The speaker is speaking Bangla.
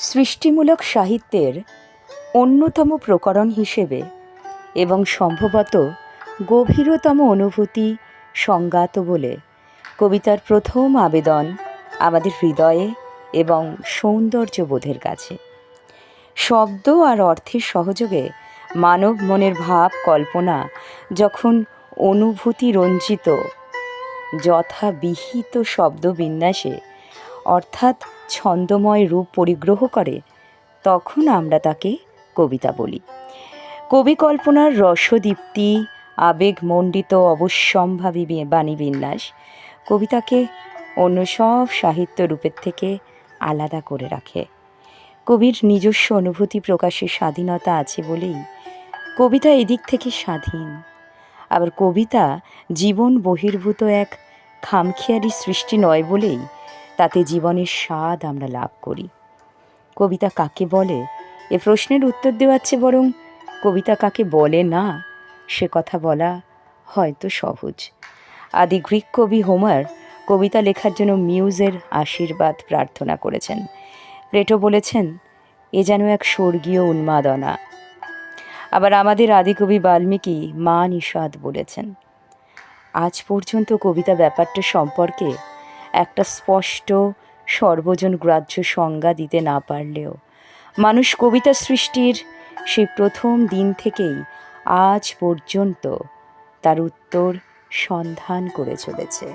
সৃষ্টিমূলক সাহিত্যের অন্যতম প্রকরণ হিসেবে এবং সম্ভবত গভীরতম অনুভূতি সংজ্ঞাত বলে কবিতার প্রথম আবেদন আমাদের হৃদয়ে এবং সৌন্দর্যবোধের কাছে। শব্দ আর অর্থের সহযোগে মানব মনের ভাব কল্পনা যখন অনুভূতি রঞ্জিত, যথাবিহিত শব্দবিন্যাসে অর্থাৎ ছন্দময় রূপ পরিগ্রহ করে, তখন আমরা তাকে কবিতা বলি। কবি কল্পনার রসদীপ্তি, আবেগমণ্ডিত অবশ্যম্ভাবী বি- বাণীবিন্যাস কবিতাকে অন্য সব সাহিত্য রূপের থেকে আলাদা করে রাখে। কবির নিজস্ব অনুভূতি প্রকাশের স্বাধীনতা আছে বলেই কবিতা এদিক থেকে স্বাধীন। আবার কবিতা জীবন বহির্ভূত এক খামখেয়ালি সৃষ্টি নয় বলেই তাতে জীবনের স্বাদ আমরা লাভ করি। কবিতা কাকে বলে? এ প্রশ্নের উত্তর দেওয়াচ্ছে বরং কবিতা কাকে বলে না, সে কথা বলা হয়তো সহজ। আদি গ্রিক কবি হোমার কবিতা লেখার জন্য মিউজের আশীর্বাদ প্রার্থনা করেছেন। প্লেটো বলেছেন, এ যেন এক স্বর্গীয় উন্মাদনা। আবার আমাদের আদিকবি বাল্মীকি মা নিষাদ বলেছেন, আজ পর্যন্ত কবিতা ব্যাপারটা সম্পর্কে একটা স্পষ্ট, সর্বজন গ্রাহ্য সংজ্ঞা দিতে না পারলেও। মানুষ কবিতা সৃষ্টির সেই প্রথম দিন থেকেই আজ পর্যন্ত তার উত্তর সন্ধান করে চলেছে।